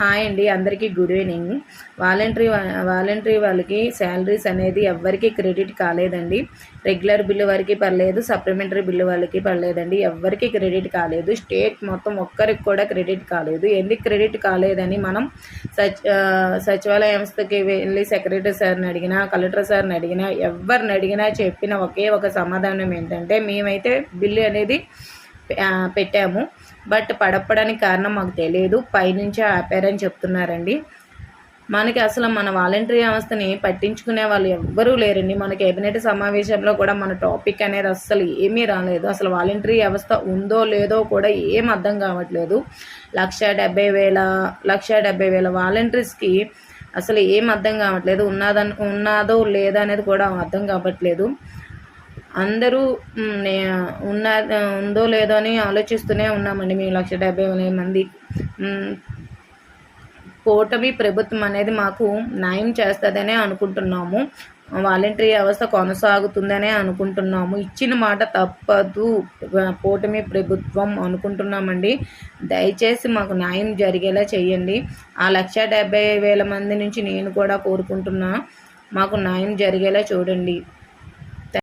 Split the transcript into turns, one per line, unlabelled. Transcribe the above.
Hi అండి అందరికీ good evening. Voluntary voluntary వాళ్ళకి శాలరీస్ అనేది ఎవ్వరికి క్రెడిట్ కాలేదండి. రెగ్యులర్ బిల్లు వారికి పర్లేదు సప్లిమెంటరీ బిల్లు వాళ్ళకి పర్లేదండి. ఎవ్వరికి క్రెడిట్ కాలేదు. స్టేట్ మొత్తం ఒక్కరికి కూడా క్రెడిట్ కాలేదు. ఎందుకు క్రెడిట్ కాలేదని మనం సచ్ సచివాలయ సంస్థకి వెళ్ళి సెక్రటరీ సార్ని అడిగినా కలెక్టర్ సార్ని అడిగినా ఎవరిని అడిగినా చెప్పిన ఒకే ఒక సమాధానం ఏంటంటే మేమైతే బిల్లు అనేది పెట్టాము. బట్ పడపడానికి కారణం మాకు తెలియదు పైనుంచే ఆపారని చెప్తున్నారండి. మనకి అసలు మన వాలంటరీ వ్యవస్థని పట్టించుకునే వాళ్ళు ఎవ్వరూ లేరండి. మన కేబినెట్ సమావేశంలో కూడా మన టాపిక్ అనేది అస్సలు ఏమీ రాలేదు. అసలు వాలంటరీ వ్యవస్థ ఉందో లేదో కూడా ఏం అర్థం కావట్లేదు. లక్ష డెబ్బై వేల లక్ష డెబ్బై వేల వాలంటీర్స్కి అసలు ఏం అర్థం కావట్లేదు. ఉన్నదని ఉన్నదో లేదా అనేది కూడా అర్థం కావట్లేదు. అందరూ ఉన్న ఉందో లేదో అని ఆలోచిస్తూనే ఉన్నామండి మేము లక్ష డెబ్బై వేల మంది. కూటమి ప్రభుత్వం అనేది మాకు న్యాయం చేస్తుందనే అనుకుంటున్నాము. వాలంటరీ వ్యవస్థ కొనసాగుతుందనే అనుకుంటున్నాము. ఇచ్చిన మాట తప్పదు. కూటమి ప్రభుత్వం అనుకుంటున్నామండి. దయచేసి మాకు న్యాయం జరిగేలా చేయండి. ఆ లక్ష డెబ్బై వేల మంది నుంచి నేను కూడా కోరుకుంటున్నా మాకు న్యాయం జరిగేలా చూడండి.